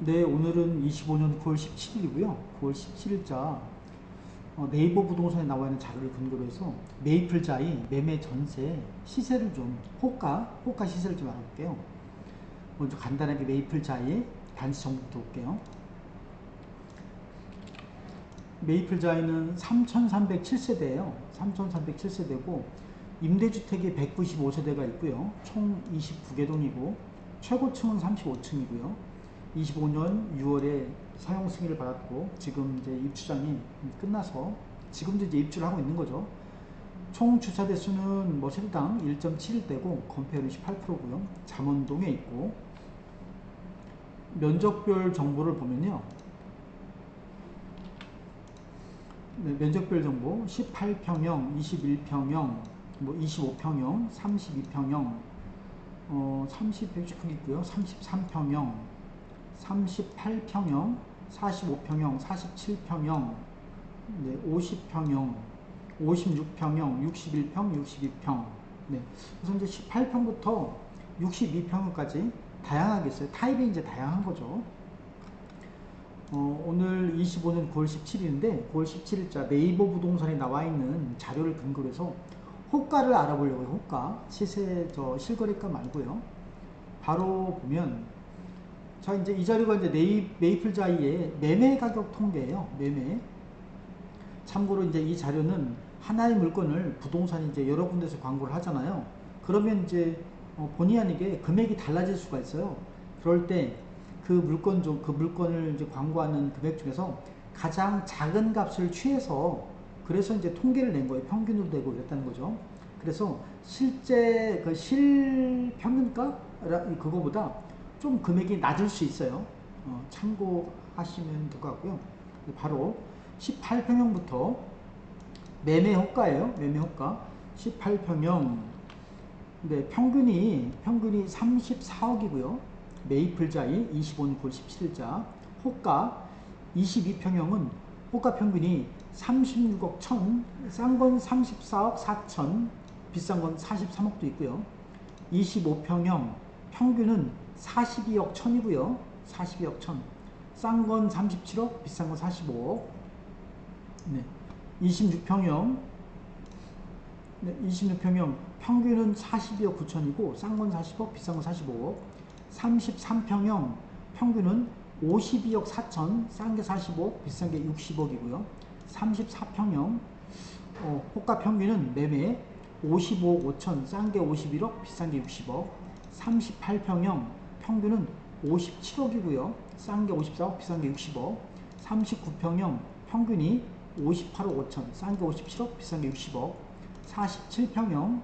네, 오늘은 25년 9월 17일이고요. 9월 17일자 어, 네이버 부동산에 나와 있는 자료를 근거로 해서 메이플자의 매매 전세 시세를 좀 호가, 호가 시세를 좀 알아볼게요. 먼저 간단하게 메이플자의 단지 정보부터 볼게요. 메이플자이는 3,307세대예요. 3,307세대고 임대주택이 195세대가 있고요. 총 29개 동이고 최고층은 35층이고요. 25년 6월에 사용 승인을 받았고 지금 이제 입주장이 끝나서 지금도 이제 입주를 하고 있는 거죠. 총 주차 대수는 뭐 세대당 1.71대고 건폐율은 18%고요. 잠원동에 있고 면적별 정보를 보면요. 네, 면적별 정보 18평형, 21평형, 뭐 25평형, 32평형, 어, 30평 있고요. 33평형, 38평형, 45평형, 47평형, 네, 50평형, 56평형, 61평, 62평. 네. 그래서 이제 18평부터 62평형까지 다양하게 있어요. 타입이 이제 다양한 거죠. 어, 오늘 25년 9월 17일인데 9월 17일자 네이버 부동산에 나와 있는 자료를 근거로 해서 호가를 알아보려고 해요. 호가. 시세 저 실거래가 말고요. 바로 보면 자 이제 이 자료가 이제 네이, 메이플자이의 매매 가격 통계예요. 매매. 참고로 이제 이 자료는 하나의 물건을 부동산이 이제 여러 군데서 광고를 하잖아요. 그러면 이제 어, 본의 아니게 금액이 달라질 수가 있어요. 그럴 때 그 물건 중, 그 물건을 이제 광고하는 금액 중에서 가장 작은 값을 취해서 그래서 이제 통계를 낸 거예요. 평균으로 되고 이랬다는 거죠. 그래서 실제 그 실 평균가 그거보다 좀 금액이 낮을 수 있어요. 어, 참고하시면 될 것 같고요. 바로 18평형부터 매매 호가예요. 매매 호가 18평형. 네, 평균이 평균이 34억이고요. 메이플자인 25년 9월 17일자 호가 22평형은 호가 평균이 36억 1천, 싼 건 34억 4천, 비싼 건 43억도 있고요. 25평형 평균은 42억 1천이고요. 42억 1천. 싼건 37억, 비싼 건 45억. 네. 26평형 네, 26평형 평균은 42억 9천이고 싼 건 40억, 비싼 건 45억. 33평형 평균은 52억 4천, 싼 게 45억, 비싼 게 60억이고요. 34평형 어, 호가 평균은 매매 55억 5천, 싼 게 51억, 비싼 게 60억. 38평형 평균은 57억이고요. 싼 게 54억, 비싼 게 60억. 39평형 평균이 58억 5천, 싼 게 57억, 비싼 게 60억. 47평형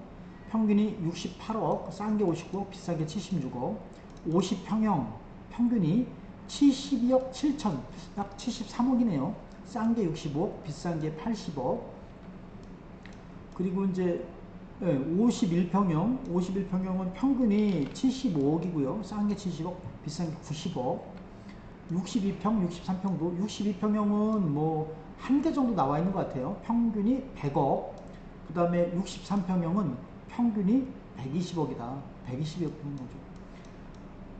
평균이 68억, 싼 게 59억, 비싼 게 76억. 50평형 평균이 72억 7천, 약 73억이네요. 싼 게 65억, 비싼 게 80억. 그리고 이제 51평형, 51평형은 평균이 75억이고요. 싼 게 70억, 비싼 게 90억. 62평, 63평도 62평형은 뭐 한 개 정도 나와 있는 것 같아요. 평균이 100억. 그 다음에 63평형은 평균이 120억이다. 120억 거죠.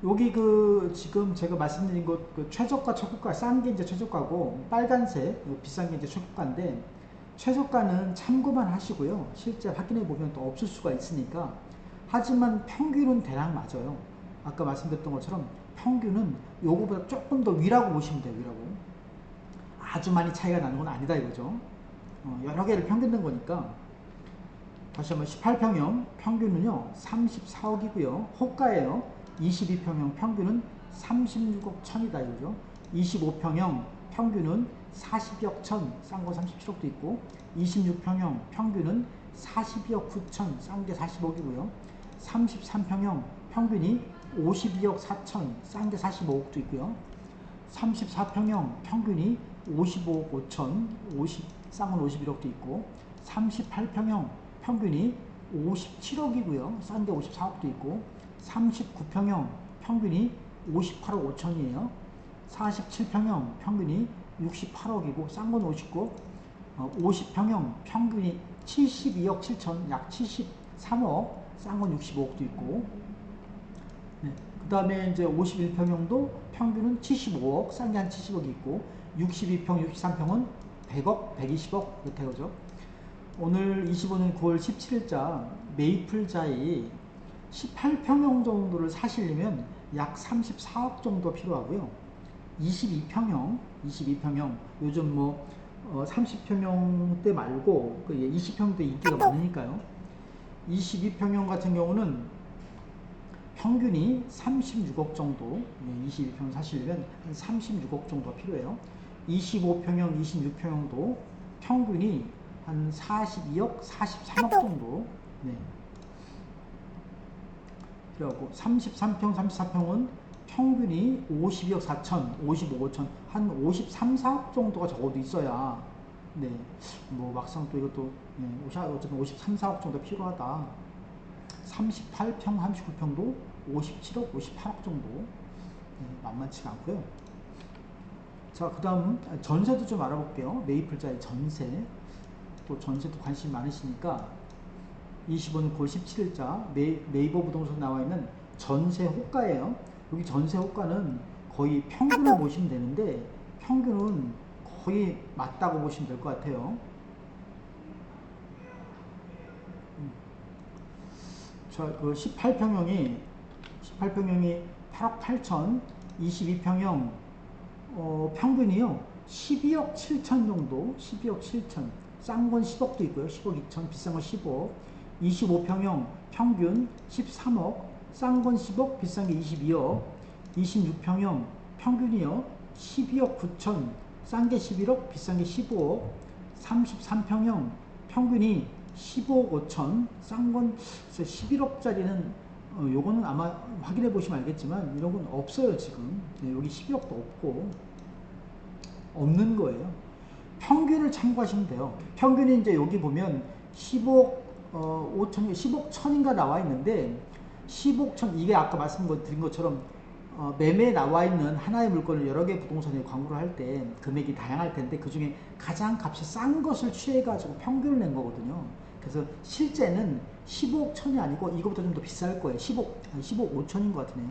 여기 그 지금 제가 말씀드린 것 그 최저가 최고가 싼 게 이제 최저가고 빨간색 비싼 게 이제 최고가인데 최저가는 참고만 하시고요. 실제 확인해 보면 또 없을 수가 있으니까. 하지만 평균은 대략 맞아요. 아까 말씀드렸던 것처럼 평균은 요거보다 조금 더 위라고 보시면 돼요 위라고. 아주 많이 차이가 나는 건 아니다 이거죠. 어, 여러 개를 평균 낸 거니까. 다시 한번 18평형 평균은요 34억이고요. 호가예요. 22평형 평균은 36억 천이다 이거죠. 25평형 평균은 40억 천, 싼 거 37억도 있고 26평형 평균은 42억 9천, 싼 게 40억이고요. 33평형 평균이 52억 4천, 싼 게 45억도 있고요. 34평형 평균이 55억 5천, 50, 싼 건 51억도 있고 38평형 평균이 57억이고요. 싼 게 54억도 있고 39평형 평균이 58억 5천이에요. 47평형 평균이 68억이고 싼 건 59억. 어, 50평형 평균이 72억 7천, 약 73억, 싼 건 65억도 있고. 네. 그 다음에 이제 51평형도 평균은 75억, 싼 게 한 70억이 있고 62평, 63평은 100억, 120억 이렇게 되죠. 오늘 25년 9월 17일자 메이플자이 18평형 정도를 사시려면 약 34억 정도 필요하고요. 22평형, 22평형 요즘 뭐 어, 30평형 대 말고 그 20평대 인기가 많으니까요. 22평형 같은 경우는 평균이 36억 정도, 예, 22평 사시려면 한 36억 정도가 필요해요. 25평형, 26평형도 평균이 한 42억, 43억 정도 네. 필요하고 33평, 34평은 평균이 52억 4천, 55억 5천, 한 53, 4억 정도가 적어도 있어야 네, 뭐 막상 또 이것도 네, 어쨌든 53, 4억 정도 필요하다. 38평, 39평도 57억, 58억 정도 네, 만만치가 않고요. 자, 그 다음 전세도 좀 알아볼게요. 메이플자의 전세. 또 전세도 관심 많으시니까 25년 9월 17일자 네이버 부동산 나와 있는 전세 호가예요. 여기 전세 호가는 거의 평균을 보시면 되는데 평균은 거의 맞다고 보시면 될 것 같아요. 음. 자, 그 18평형이 18평형이 8억 8천, 22평형 어, 평균이요 12억 7천 정도, 12억 7천. 싼 건 10억도 있고요. 10억 2천, 비싼 건 15억. 25평형 평균 13억, 싼 건 10억, 비싼 게 22억. 26평형 평균이요. 12억 9천, 싼 게 11억, 비싼 게 15억. 33평형 평균이 15억 5천, 싼 건 11억짜리는 어, 요거는 아마 확인해 보시면 알겠지만 이런 건 없어요 지금 네, 여기 11억도 없고 없는 거예요 평균을 참고하시면 돼요 평균이 이제 여기 보면 15억 어, 5천 15억 천인가 나와 있는데 15억 천 이게 아까 말씀드린 것처럼 어, 매매에 나와 있는 하나의 물건을 여러 개 부동산에 광고를 할 때 금액이 다양할 텐데 그 중에 가장 값이 싼 것을 취해 가지고 평균을 낸 거거든요 그래서 실제는 15억 천이 아니고 이거보다 좀 더 비쌀 거예요. 15, 아니 15억 5천인 것 같으네요.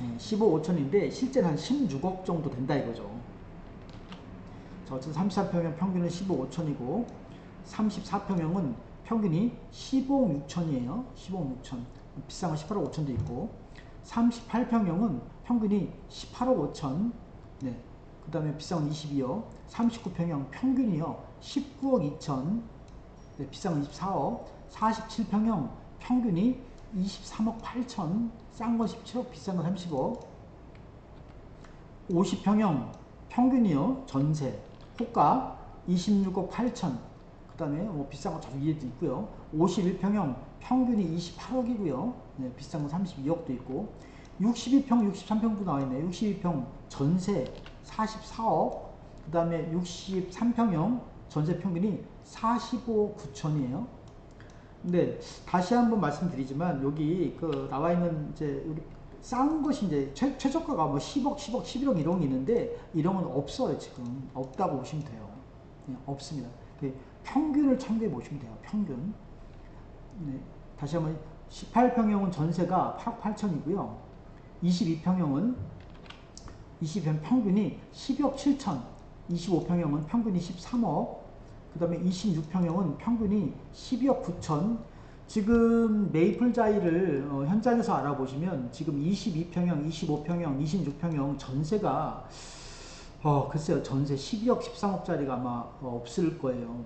네, 15억 5천인데 실제는 한 16억 정도 된다 이거죠. 자, 어쨌든 34평형 평균은 15억 5천이고 34평형은 평균이 15억 6천이에요. 15억 6천. 비싼 건 18억 5천도 있고 38평형은 평균이 18억 5천. 네. 그 다음에 비싼 건 22억. 39평형 평균이요. 19억 2천. 네, 비싼 건 24억. 47평형 평균이 23억 8천. 싼 건 17억, 비싼 건 30억. 50평형 평균이요. 전세. 호가 26억 8천. 그 다음에 뭐 비싼 거 저기 위에도 있고요. 51평형 평균이 28억이고요. 네, 비싼 건 32억도 있고. 62평, 63평도 나와 있네요. 62평 전세 44억. 그 다음에 63평형 전세 평균이 45억 9천이에요. 근데 다시 한번 말씀드리지만 여기 그 나와 있는 이제 우리 싼 것이 이제 최, 최저가가 뭐 10억, 10억, 11억 이런 게 있는데 이런 건 없어요 지금 없다고 보시면 돼요. 네, 없습니다. 그 평균을 참고해 보시면 돼요. 평균. 네, 다시 한번 18평형은 전세가 8억 8천이고요. 22평형은 20평 평균이 12억 7천, 25평형은 평균이 13억, 그 다음에 26평형은 평균이 12억 9천. 지금 메이플자이를 어, 현장에서 알아보시면 지금 22평형, 25평형, 26평형 전세가 어, 글쎄요 전세 12억 13억짜리가 아마 어, 없을 거예요.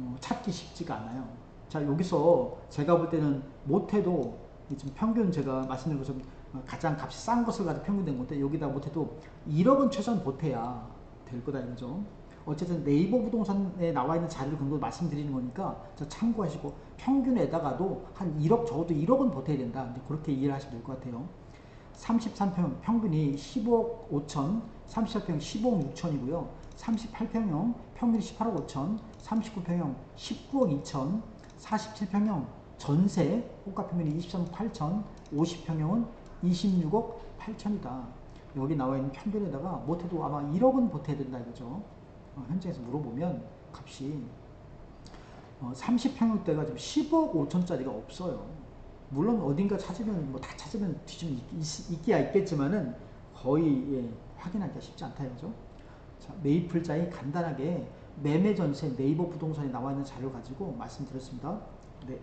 어, 찾기 쉽지가 않아요. 자 여기서 제가 볼 때는 못해도 지금 평균 제가 말씀드린 것처럼 가장 값이 싼 것을 가지고 평균된 건데 여기다 못해도 1억은 최소한 보태야 될 거다 이거죠. 어쨌든 네이버 부동산에 나와 있는 자료를 근거로 말씀드리는 거니까 참고하시고 평균에다가도 한 1억 적어도 1억은 보태야 된다. 그렇게 이해를 하시면 될 것 같아요. 33평 평균이 15억 5천, 34평 15억 6천이고요. 38평형 평균이 18억 5천, 39평형 19억 2천, 47평형 전세 호가 평균이 23억 8천, 50평형은 26억 8천이다. 여기 나와 있는 평균에다가 못해도 아마 1억은 보태야 된다 이거죠. 어, 현장에서 물어보면 값이 어, 30평형대가 지금 10억 5천짜리가 없어요. 물론 어딘가 찾으면 뭐 다 찾으면 있, 있기야 있겠지만은 거의 예, 확인하기가 쉽지 않다 이거죠. 자, 메이플자의 간단하게 매매 전세 네이버 부동산에 나와 있는 자료 가지고 말씀드렸습니다. 네.